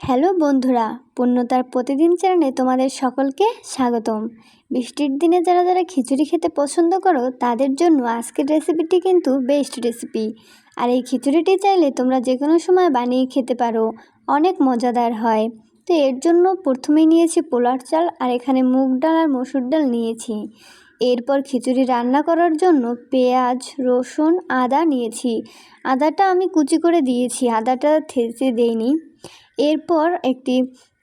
Hello বন্ধুরা, পূর্ণতার প্রতিদিন চ্যানেলে তোমাদের সকলকে স্বাগতম। বৃষ্টির দিনে যারা যারা খিচুড়ি খেতে পছন্দ করো, তাদের জন্য আজকের রেসিপিটি কিন্তু বেস্ট রেসিপি আর এই খিচুড়িটি চাইলে তোমরা যে কোনো সময় বানিয়ে খেতে পারো, অনেক মজাদার হয়। তো এর জন্য প্রথমেই নিয়েছি পোলার চাল আর এখানে মুগ ডাল আর মসুর ডাল নিয়েছি। এরপর খিচুড়ি রান্না করার জন্য পেঁয়াজ, রসুন, আদা নিয়েছি। আদাটা আমি কুচি করে দিয়েছি, আদাটা থেঁচে দেইনি। এরপর একটি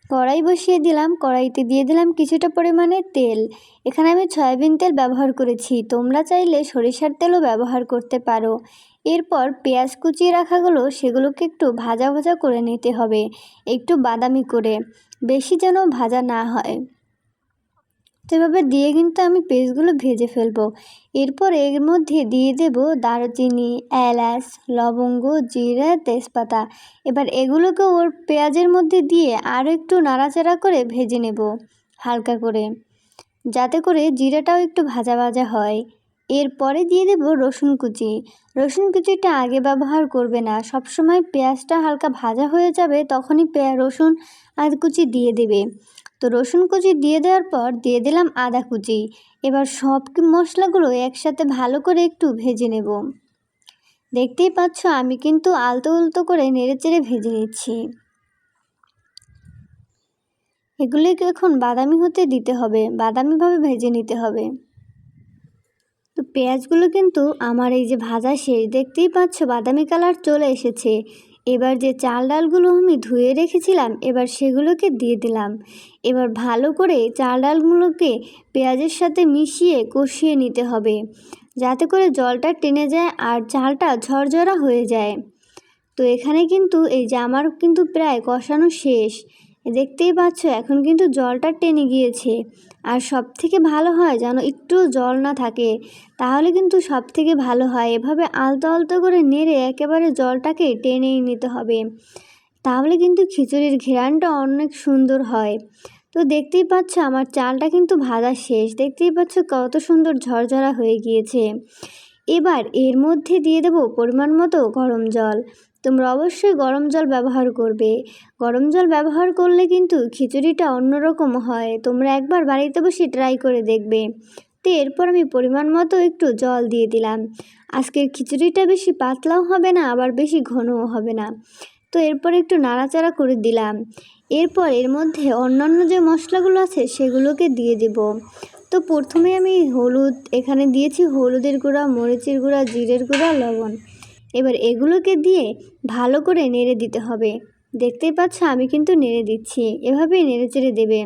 কড়াই বসিয়ে দিলাম, কড়াইতে দিয়ে দিলাম কিছুটা পরিমাণে তেল। এখানে আমি সয়াবিন তেল ব্যবহার করেছি, তোমরা চাইলে সরিষার তেলও ব্যবহার করতে পারো। এরপর পেঁয়াজ কুচিয়ে রাখাগুলো সেগুলোকে একটু ভাজা ভাজা করে নিতে হবে, একটু বাদামি করে, বেশি যেন ভাজা না হয়। তো এভাবে দিয়ে কিন্তু আমি পেস্টগুলো ভেজে ফেলব। এরপর এর মধ্যে দিয়ে দেব দারুচিনি, এলাচ, লবঙ্গ, জিরা, তেজপাতা। এবার এগুলোকে ওর পেঁয়াজের মধ্যে দিয়ে আরও একটু নাড়াচাড়া করে ভেজে নেব হালকা করে। যাতে করে জিরাটাও একটু ভাজা ভাজা হয়। এরপরে দিয়ে দেব রসুন কুচি। রসুন কুচিটা আগে ব্যবহার করবে না। সবসময় পেঁয়াজটা হালকা ভাজা হয়ে যাবে তখনই পেঁয়া, রসুন আর কুচি দিয়ে দেবে। তো রসুন কুচি দিয়ে দেওয়ার পর দিয়ে দিলাম আদা কুচি। এবার সব মশলাগুলো একসাথে ভালো করে একটু ভেজে নেব। দেখতেই পাচ্ছ আমি কিন্তু আলতো উলতো করে নেড়ে চেড়ে ভেজে নিচ্ছি। এগুলিকে এখন বাদামি হতে দিতে হবে, বাদামিভাবে ভেজে নিতে হবে। তো পেঁয়াজগুলো কিন্তু আমার এই যে ভাজা শেষ, দেখতেই পাচ্ছ বাদামি কালার চলে এসেছে। এবার যে চাল ডালগুলো আমি ধুয়ে রেখেছিলাম, এবার সেগুলোকে দিয়ে দিলাম। এবার ভালো করে চাল ডালগুলোকে পেঁয়াজের সাথে মিশিয়ে কষিয়ে নিতে হবে, যাতে করে জলটা টেনে যায় আর চালটা ঝরঝরা হয়ে যায়। তো এখানে কিন্তু এই জামার কিন্তু প্রায় কষানো শেষ। দেখতেই পাচ্ছ, এখন কিন্তু জলটা টেনে গিয়েছে। আর সব থেকে ভালো হয় যেন একটু জল না থাকে, তাহলে কিন্তু সব থেকে ভালো হয়। এভাবে আলতো আলতো করে নেড়ে একেবারে জলটাকে টেনেই নিতে হবে। তাহলে কিন্তু খিচুড়ির ঘেরানটা অনেক সুন্দর হয়। তো দেখতেই পাচ্ছ, আমার চালটা কিন্তু ভাজা শেষ। দেখতেই পাচ্ছ, কত সুন্দর ঝরঝরা হয়ে গিয়েছে। এবার এর মধ্যে দিয়ে দেব পরিমাণ মতো গরম জল। তোমরা অবশ্যই গরম জল ব্যবহার করবে। গরম জল ব্যবহার করলে কিন্তু খিচুড়িটা অন্যরকম হয়। তোমরা একবার বাড়িতে বসে ট্রাই করে দেখবে। তো এরপর আমি পরিমাণ মতো একটু জল দিয়ে দিলাম। আজকের খিচুড়িটা বেশি পাতলাও হবে না, আবার বেশি ঘনও হবে না। তো এরপর একটু নাড়াচাড়া করে দিলাম। এরপর এর মধ্যে অন্যান্য যে মশলাগুলো আছে সেগুলোকে দিয়ে দেব। তো প্রথমে আমি হলুদ, এখানে দিয়েছি হলুদের গুঁড়া, মরিচের গুঁড়া, জিরের গুঁড়া, লবণ। এবার এগুলোকে দিয়ে ভালো করে নেড়ে দিতে হবে। দেখতেই পাচ্ছ আমি কিন্তু নেড়ে দিচ্ছি এভাবেই নেড়ে চেড়ে দেবে।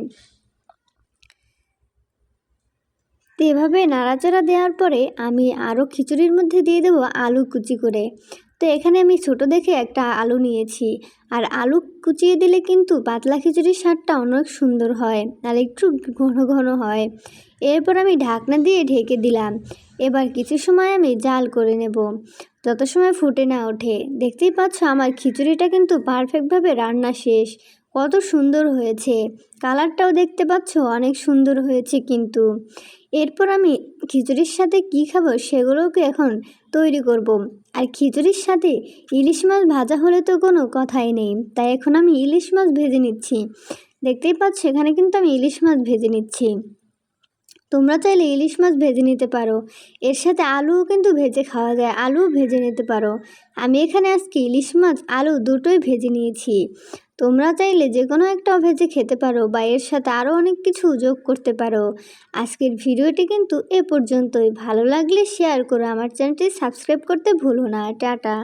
তো এভাবে নাড়াচাড়া দেওয়ার পরে আমি আরও খিচুড়ির মধ্যে দিয়ে দেবো আলু কুচি করে। তো এখানে আমি ছোট দেখে একটা আলু নিয়েছি। আর আলু কুচিয়ে দিলে কিন্তু পাতলা খিচুড়ির স্বাদটা অনেক সুন্দর হয় আর একটু ঘন ঘন হয়। এরপর আমি ঢাকনা দিয়ে ঢেকে দিলাম। এবার কিছু সময় আমি জাল করে নেব। যত সময় ফুটে না ওঠে, দেখতেই পাচ্ছ আমার খিচুড়িটা কিন্তু পারফেক্টভাবে রান্না শেষ। কত সুন্দর হয়েছে। কালারটাও দেখতে পাচ্ছ অনেক সুন্দর হয়েছে কিন্তু। এরপর আমি খিচুড়ির সাথে কি খাব সেগুলোকে এখন তৈরি করব। আর খিচুড়ির সাথে ইলিশ মাছ ভাজা হলে তো কোনো কথাই নেই, তাই এখন আমি ইলিশ মাছ ভেজে নিচ্ছি। দেখতেই পাচ্ছ, এখানে কিন্তু আমি ইলিশ মাছ ভেজে নিচ্ছি। তোমরা চাইলে ইলিশ মাছ ভেজে নিতে পারো। এর সাথে আলুও কিন্তু ভেজে খাওয়া যায়, আলুও ভেজে নিতে পারো। আমি এখানে আজকে ইলিশ মাছ, আলু দুটোই ভেজে নিয়েছি। তোমরা চাইলে যে কোনো একটা ভেজে খেতে পারো বা এর সাথে আরও অনেক কিছু যোগ করতে পারো। আজকের ভিডিওটি কিন্তু এ পর্যন্তই। ভালো লাগলে শেয়ার করো আমার চ্যানেলটি সাবস্ক্রাইব করতে ভুলো না। টাটা।